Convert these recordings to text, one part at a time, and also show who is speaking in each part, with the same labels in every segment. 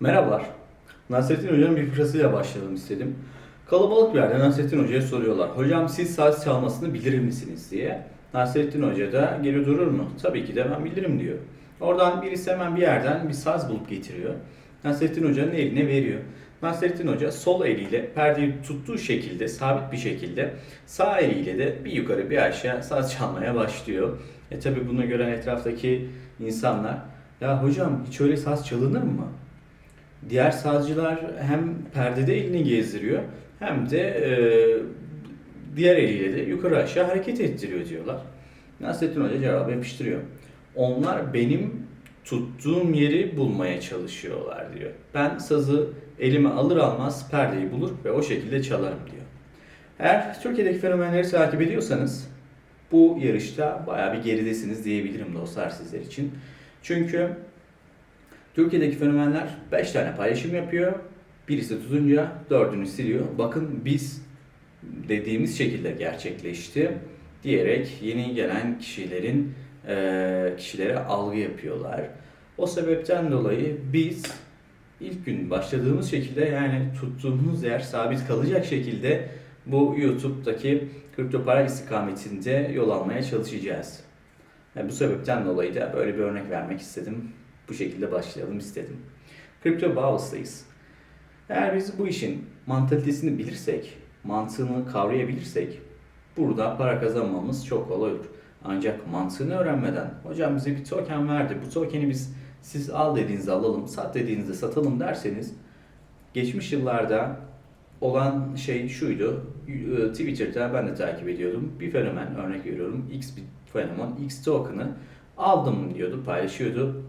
Speaker 1: Merhabalar. Nasrettin Hoca'nın bir fıkrasıyla başlayalım istedim. Kalabalık bir yerde Nasrettin Hoca'ya soruyorlar. Hocam siz saz çalmasını bilir misiniz diye. Nasrettin Hoca da geri durur mu? Tabii ki de ben bilirim diyor. Oradan birisi hemen bir yerden bir saz bulup getiriyor. Nasrettin Hoca'nın eline veriyor. Nasrettin Hoca sol eliyle perdeyi tuttuğu şekilde, sabit bir şekilde sağ eliyle de bir yukarı bir aşağı saz çalmaya başlıyor. E tabi bunu gören etraftaki insanlar ya hocam hiç öyle saz çalınır mı? Diğer sazcılar hem perdede elini gezdiriyor hem de e, diğer eliyle de yukarı aşağı hareket ettiriyor diyorlar. Nasrettin Hoca cevabı yapıştırıyor. Onlar benim tuttuğum yeri bulmaya çalışıyorlar diyor. Ben sazı elime alır almaz perdeyi bulur ve o şekilde çalarım diyor. Eğer Türkiye'deki fenomenleri takip ediyorsanız bu yarışta bayağı bir geridesiniz diyebilirim dostlar sizler için. Çünkü Türkiye'deki fenomenler 5 tane paylaşım yapıyor. Birisi tutunca dördünü siliyor. Bakın biz dediğimiz şekilde gerçekleşti diyerek yeni gelen kişilerin e, kişilere algı yapıyorlar. O sebepten dolayı biz ilk gün başladığımız şekilde yani tuttuğumuz yer sabit kalacak şekilde bu YouTube'daki kripto para istikametinde yol almaya çalışacağız. Yani bu sebepten dolayı da böyle bir örnek vermek istedim. Bu şekilde başlayalım istedim. Kripto Bowls'tayız. Eğer biz bu işin mantalitesini bilirsek, mantığını kavrayabilirsek burada para kazanmamız çok kolay olur. Ancak mantığını öğrenmeden hocam bize bir token verdi. Bu tokeni biz siz al dediğinizde alalım, sat dediğinizde satalım derseniz geçmiş yıllarda olan şey şuydu. e, Twitter'da ben de takip ediyordum. Bir fenomen örnek veriyorum. X bir fenomen X token'ı aldım diyordu, paylaşıyordu.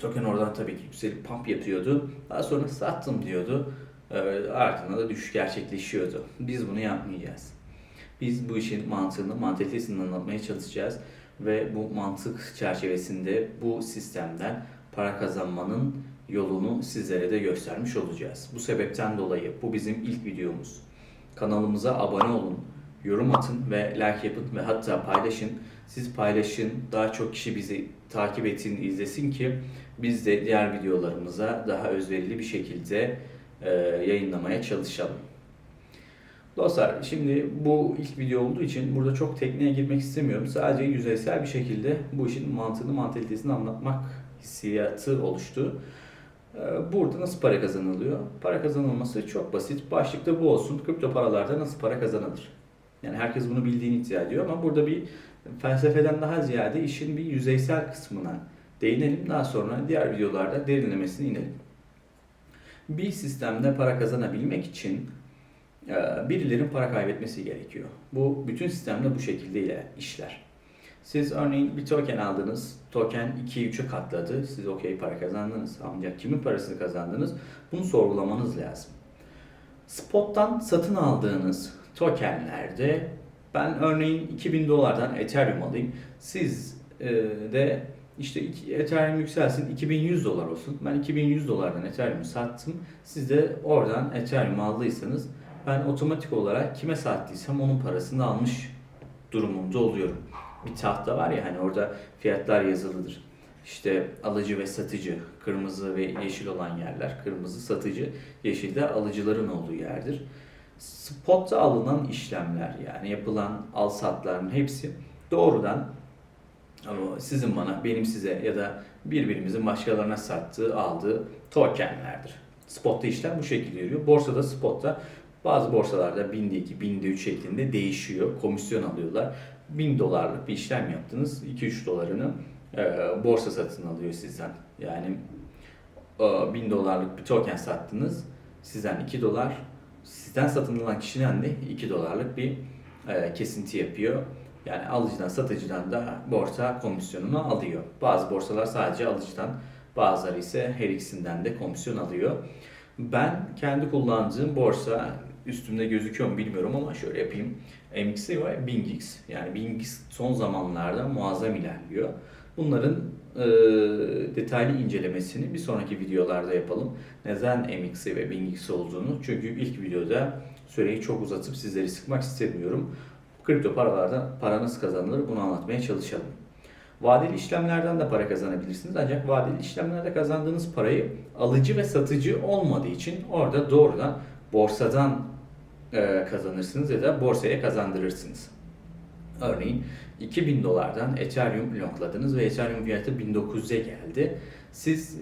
Speaker 1: Token oradan tabii ki yükselip pump yapıyordu. Daha sonra sattım diyordu. Ee, ardından da düşüş gerçekleşiyordu. Biz bunu yapmayacağız. Biz bu işin mantığını, mantalitesini anlatmaya çalışacağız. Ve bu mantık çerçevesinde bu sistemden para kazanmanın yolunu sizlere de göstermiş olacağız. Bu sebepten dolayı bu bizim ilk videomuz. Kanalımıza abone olun, yorum atın ve like yapın ve hatta paylaşın. Siz paylaşın, daha çok kişi bizi takip etsin, izlesin ki biz de diğer videolarımıza daha özverili bir şekilde e, yayınlamaya çalışalım. Dostlar şimdi bu ilk video olduğu için burada çok tekniğe girmek istemiyorum. Sadece yüzeysel bir şekilde bu işin mantığını, mantalitesini anlatmak hissiyatı oluştu. Ee, Burada nasıl para kazanılıyor? Para kazanılması çok basit. Başlıkta bu olsun. Kripto paralarda nasıl para kazanılır? Yani herkes bunu bildiğini iddia ediyor ama burada bir felsefeden daha ziyade işin bir yüzeysel kısmına değinelim. Daha sonra diğer videolarda derinlemesine inelim. Bir sistemde para kazanabilmek için e, birilerin para kaybetmesi gerekiyor. Bu bütün sistemde bu şekilde işler. Siz örneğin bir token aldınız, token 2'ye 3'e katladı, siz okey para kazandınız. Ancak kimin parasını kazandınız? Bunu sorgulamanız lazım. Spot'tan satın aldığınız tokenlerde ben örneğin 2000 dolardan Ethereum alayım. Siz e, de işte Ethereum yükselsin 2100 dolar olsun. Ben 2100 dolardan Ethereum sattım. Siz de oradan Ethereum aldıysanız ben otomatik olarak kime sattıysam onun parasını almış durumunda oluyorum. Bir tahta var ya hani orada fiyatlar yazılıdır. İşte alıcı ve satıcı, kırmızı ve yeşil olan yerler, kırmızı satıcı, yeşil de alıcıların olduğu yerdir. Spot'ta alınan işlemler yani yapılan al satların hepsi doğrudan ama sizin bana, benim size ya da birbirimizin başkalarına sattığı, aldığı tokenlerdir. Spot'ta işlem bu şekilde yürüyor. Borsada spot'ta bazı borsalarda binde 2, binde 3 şeklinde değişiyor. Komisyon alıyorlar. 1000 dolarlık bir işlem yaptınız. 2-3 dolarını e, borsa satın alıyor sizden. Yani e, 1000 dolarlık bir token sattınız. Sizden 2 dolar. Sizden satın alan kişiden de 2 dolarlık bir e, kesinti yapıyor. Yani alıcıdan satıcıdan da borsa komisyonunu alıyor. Bazı borsalar sadece alıcıdan, bazıları ise her ikisinden de komisyon alıyor. Ben kendi kullandığım borsa üstümde gözüküyor mu bilmiyorum ama şöyle yapayım. MXC ve BingX. Yani BingX son zamanlarda muazzam ilerliyor. Bunların e, detaylı incelemesini bir sonraki videolarda yapalım. Neden MXC ve BingX olduğunu. Çünkü ilk videoda süreyi çok uzatıp sizleri sıkmak istemiyorum. Kripto paralarda para nasıl kazanılır bunu anlatmaya çalışalım. Vadeli işlemlerden de para kazanabilirsiniz. Ancak vadeli işlemlerde kazandığınız parayı alıcı ve satıcı olmadığı için orada doğrudan borsadan e, kazanırsınız ya da borsaya kazandırırsınız. Örneğin 2000 dolardan Ethereum longladınız ve Ethereum fiyatı 1900'e geldi. Siz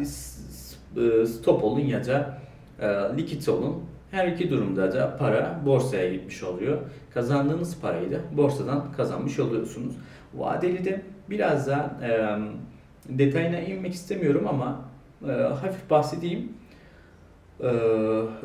Speaker 1: e, s- e, stop olun ya da likit olun. Her iki durumda da para borsaya gitmiş oluyor. Kazandığınız parayı da borsadan kazanmış oluyorsunuz. Vadeli de biraz daha e, detayına inmek istemiyorum ama e, hafif bahsedeyim. Ee,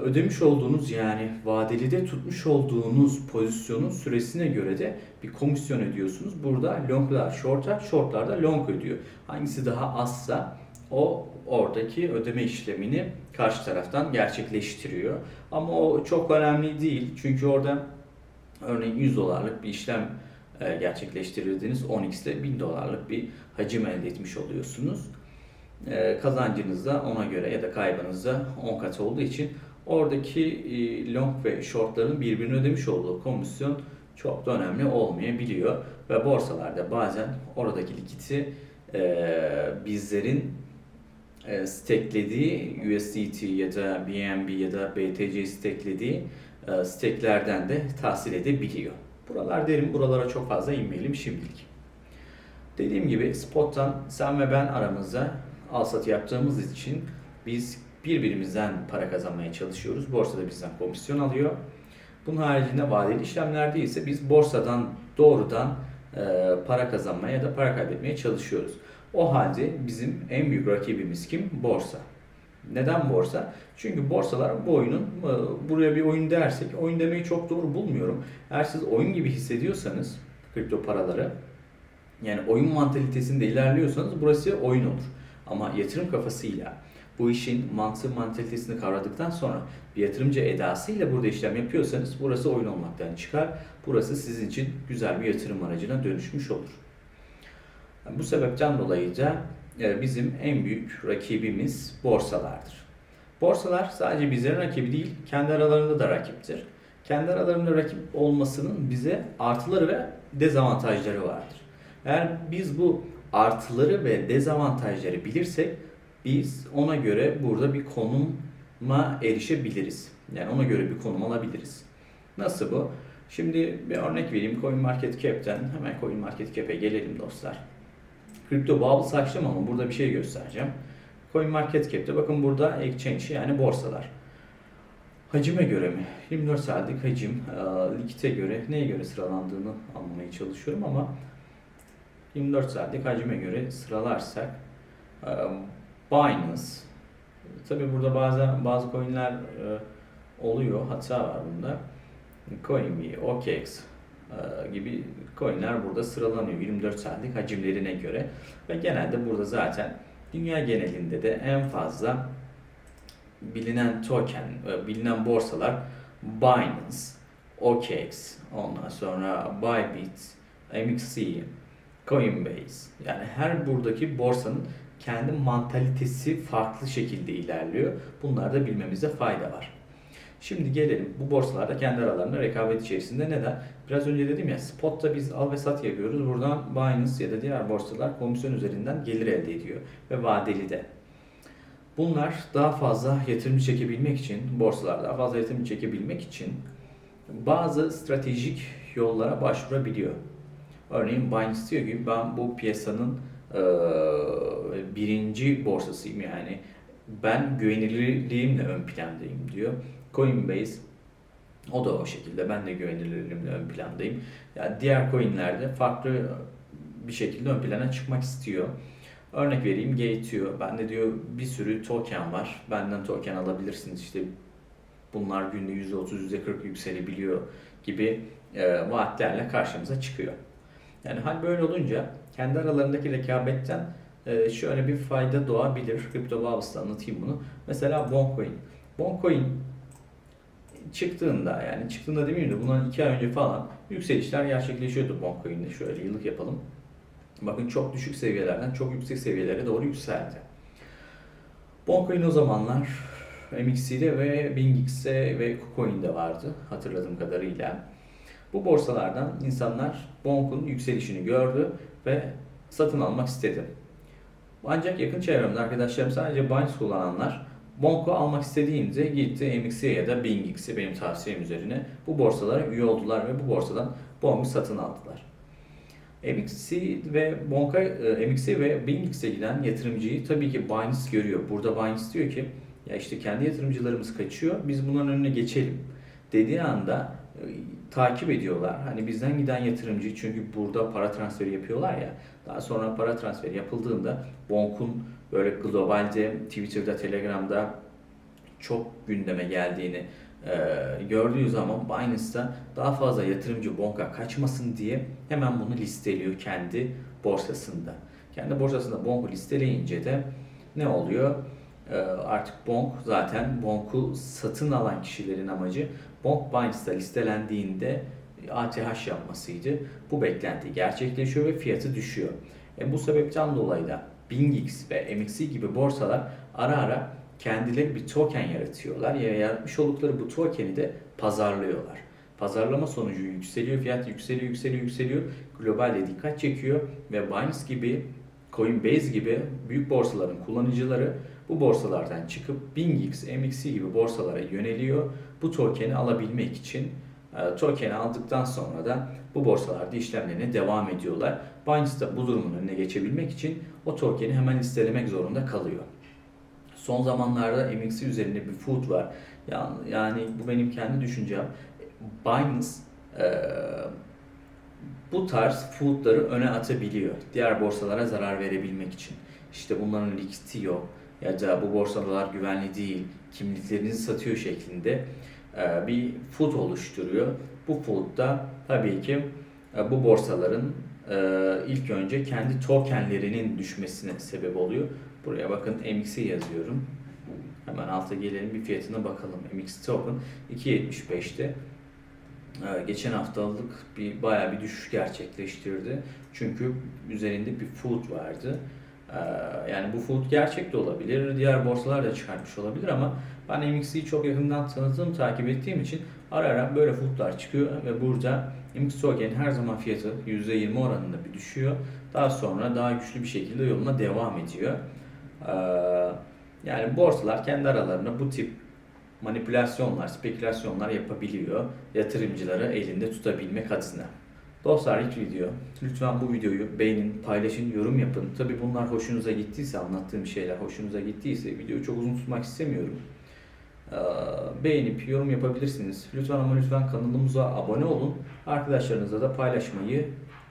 Speaker 1: ödemiş olduğunuz yani vadeli de tutmuş olduğunuz pozisyonun süresine göre de bir komisyon ödüyorsunuz. Burada longlar short'a, shortlar da long ödüyor. Hangisi daha azsa o oradaki ödeme işlemini karşı taraftan gerçekleştiriyor. Ama o çok önemli değil. Çünkü orada örneğin 100 dolarlık bir işlem e, gerçekleştirirdiniz. 10x'te 1000 dolarlık bir hacim elde etmiş oluyorsunuz. E, kazancınız da ona göre ya da kaybınız da 10 kat olduğu için oradaki e, long ve shortların birbirini ödemiş olduğu komisyon çok da önemli olmayabiliyor. Ve borsalarda bazen oradaki likiti bizlerin e, stakelediği USDT ya da BNB ya da BTC stakelediği e, stakelerden de tahsil edebiliyor. Buralar derin, buralara çok fazla inmeyelim şimdilik. Dediğim gibi spot'tan sen ve ben aramızda al satı yaptığımız için biz birbirimizden para kazanmaya çalışıyoruz. Borsa da bizden komisyon alıyor. Bunun haricinde vadeli işlemlerde ise biz borsadan doğrudan e, para kazanmaya ya da para kaybetmeye çalışıyoruz. O halde bizim en büyük rakibimiz kim? Borsa. Neden borsa? Çünkü borsalar bu oyunun, e, buraya bir oyun dersek, oyun demeyi çok doğru bulmuyorum. Eğer siz oyun gibi hissediyorsanız kripto paraları, yani oyun mantalitesinde ilerliyorsanız burası oyun olur. Ama yatırım kafasıyla bu işin mantığı mantalitesini kavradıktan sonra bir yatırımcı edasıyla burada işlem yapıyorsanız burası oyun olmaktan çıkar. Burası sizin için güzel bir yatırım aracına dönüşmüş olur. Bu sebepten dolayı da e, bizim en büyük rakibimiz borsalardır. Borsalar sadece bizlerin rakibi değil, kendi aralarında da rakiptir. Kendi aralarında rakip olmasının bize artıları ve dezavantajları vardır. Eğer biz bu artıları ve dezavantajları bilirsek biz ona göre burada bir konuma erişebiliriz. Yani ona göre bir konum alabiliriz. Nasıl bu? Şimdi bir örnek vereyim CoinMarketCap'ten. Hemen CoinMarketCap'e gelelim dostlar. Kripto Bubbles açtım ama burada bir şey göstereceğim. CoinMarketCap'te bakın burada exchange yani borsalar. Hacime göre mi? 24 saatlik hacim, e, likite göre, neye göre sıralandığını anlamaya çalışıyorum ama 24 saatlik hacime göre sıralarsak e, Binance tabi burada bazen bazı coinler e, oluyor hata var bunda CoinBee, OKX gibi coinler burada sıralanıyor 24 saatlik hacimlerine göre ve genelde burada zaten dünya genelinde de en fazla bilinen token, e, bilinen borsalar Binance, OKX, ondan sonra Bybit, MXC, Coinbase. Yani her buradaki borsanın kendi mantalitesi farklı şekilde ilerliyor. Bunları da bilmemize fayda var. Şimdi gelelim bu borsalarda kendi aralarında rekabet içerisinde neden? Biraz önce dedim ya spotta biz al ve sat yapıyoruz. Buradan Binance ya da diğer borsalar komisyon üzerinden gelir elde ediyor ve vadeli de. Bunlar daha fazla yatırım çekebilmek için, borsalar daha fazla yatırım çekebilmek için bazı stratejik yollara başvurabiliyor. Örneğin Binance diyor ki ben bu piyasanın e, birinci borsasıyım yani ben güvenilirliğimle ön plandayım diyor. Coinbase o da o şekilde ben de güvenilirliğimle ön plandayım. Yani diğer coinlerde farklı bir şekilde ön plana çıkmak istiyor. Örnek vereyim Gate diyor. Bende diyor bir sürü token var. Benden token alabilirsiniz. İşte bunlar günde %30, %40 yükselebiliyor gibi e, vaatlerle karşımıza çıkıyor. Yani hal böyle olunca kendi aralarındaki rekabetten e, şöyle bir fayda doğabilir. Crypto Bubbles'ta anlatayım bunu. Mesela Boncoin. Boncoin çıktığında yani çıktığında demeyeyim de bundan iki ay önce falan yükselişler gerçekleşiyordu Boncoin'de. Şöyle yıllık yapalım. Bakın çok düşük seviyelerden çok yüksek seviyelere doğru yükseldi. Boncoin o zamanlar MXC'de ve BingX'te ve KuCoin'de vardı hatırladığım kadarıyla. Bu borsalardan insanlar Bonk'un yükselişini gördü ve satın almak istedim. Ancak yakın çevremde arkadaşlarım sadece Binance kullananlar Bonko almak istediğinde gitti MXC ya da BingX'i benim tavsiyem üzerine bu borsalara üye oldular ve bu borsadan Bonko satın aldılar. MXC ve Bonka, e, MXC ve BingX'e giden yatırımcıyı tabii ki Binance görüyor. Burada Binance diyor ki ya işte kendi yatırımcılarımız kaçıyor biz bunların önüne geçelim dediği anda e, takip ediyorlar. Hani bizden giden yatırımcı çünkü burada para transferi yapıyorlar ya. Daha sonra para transferi yapıldığında Bonk'un böyle globalde Twitter'da, Telegram'da çok gündeme geldiğini e, gördüğü zaman Binance'da daha fazla yatırımcı Bonk'a kaçmasın diye hemen bunu listeliyor kendi borsasında. Kendi borsasında Bonk'u listeleyince de ne oluyor? E, artık Bonk zaten Bonk'u satın alan kişilerin amacı Bonk Binance'da listelendiğinde ATH yapmasıydı. Bu beklenti gerçekleşiyor ve fiyatı düşüyor. E, bu sebepten dolayı da BingX ve MXC gibi borsalar ara ara kendileri bir token yaratıyorlar. Ya yaratmış oldukları bu tokeni de pazarlıyorlar. Pazarlama sonucu yükseliyor, fiyat yükseliyor, yükseliyor, yükseliyor. Globalde dikkat çekiyor ve Binance gibi, Coinbase gibi büyük borsaların kullanıcıları bu borsalardan çıkıp BingX, MXC gibi borsalara yöneliyor. Bu tokeni alabilmek için e, tokeni aldıktan sonra da bu borsalarda işlemlerine devam ediyorlar. Binance da bu durumun önüne geçebilmek için o tokeni hemen listelemek zorunda kalıyor. Son zamanlarda MXC üzerinde bir food var. Yani, yani bu benim kendi düşüncem. Binance e, bu tarz foodları öne atabiliyor. Diğer borsalara zarar verebilmek için. İşte bunların likiti yok ya da bu borsalar güvenli değil, kimliklerinizi satıyor şeklinde bir food oluşturuyor. Bu food da tabii ki bu borsaların ilk önce kendi tokenlerinin düşmesine sebep oluyor. Buraya bakın MXC yazıyorum. Hemen alta gelelim bir fiyatına bakalım. MX token 2.75'te. Geçen haftalık bir bayağı bir düşüş gerçekleştirdi. Çünkü üzerinde bir food vardı. Ee, Yani bu food gerçek de olabilir. Diğer borsalar da çıkartmış olabilir ama ben MXC'yi çok yakından tanıdığım, takip ettiğim için ara ara böyle foodlar çıkıyor ve burada MX token her zaman fiyatı %20 oranında bir düşüyor. Daha sonra daha güçlü bir şekilde yoluna devam ediyor. Ee, Yani borsalar kendi aralarında bu tip manipülasyonlar, spekülasyonlar yapabiliyor. Yatırımcıları elinde tutabilmek adına. Dostlar ilk video. Lütfen bu videoyu beğenin, paylaşın, yorum yapın. Tabi bunlar hoşunuza gittiyse, anlattığım şeyler hoşunuza gittiyse videoyu çok uzun tutmak istemiyorum. Ee, beğenip yorum yapabilirsiniz. Lütfen ama lütfen kanalımıza abone olun. Arkadaşlarınızla da paylaşmayı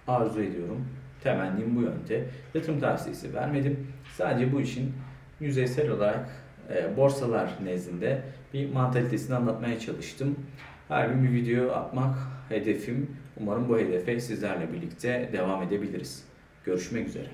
Speaker 1: arzu ediyorum. Temennim bu yönde. Yatırım tavsiyesi vermedim. Sadece bu işin yüzeysel olarak e, borsalar nezdinde bir mantalitesini anlatmaya çalıştım. Her gün bir video atmak hedefim. Umarım bu hedefe sizlerle birlikte devam edebiliriz. Görüşmek üzere.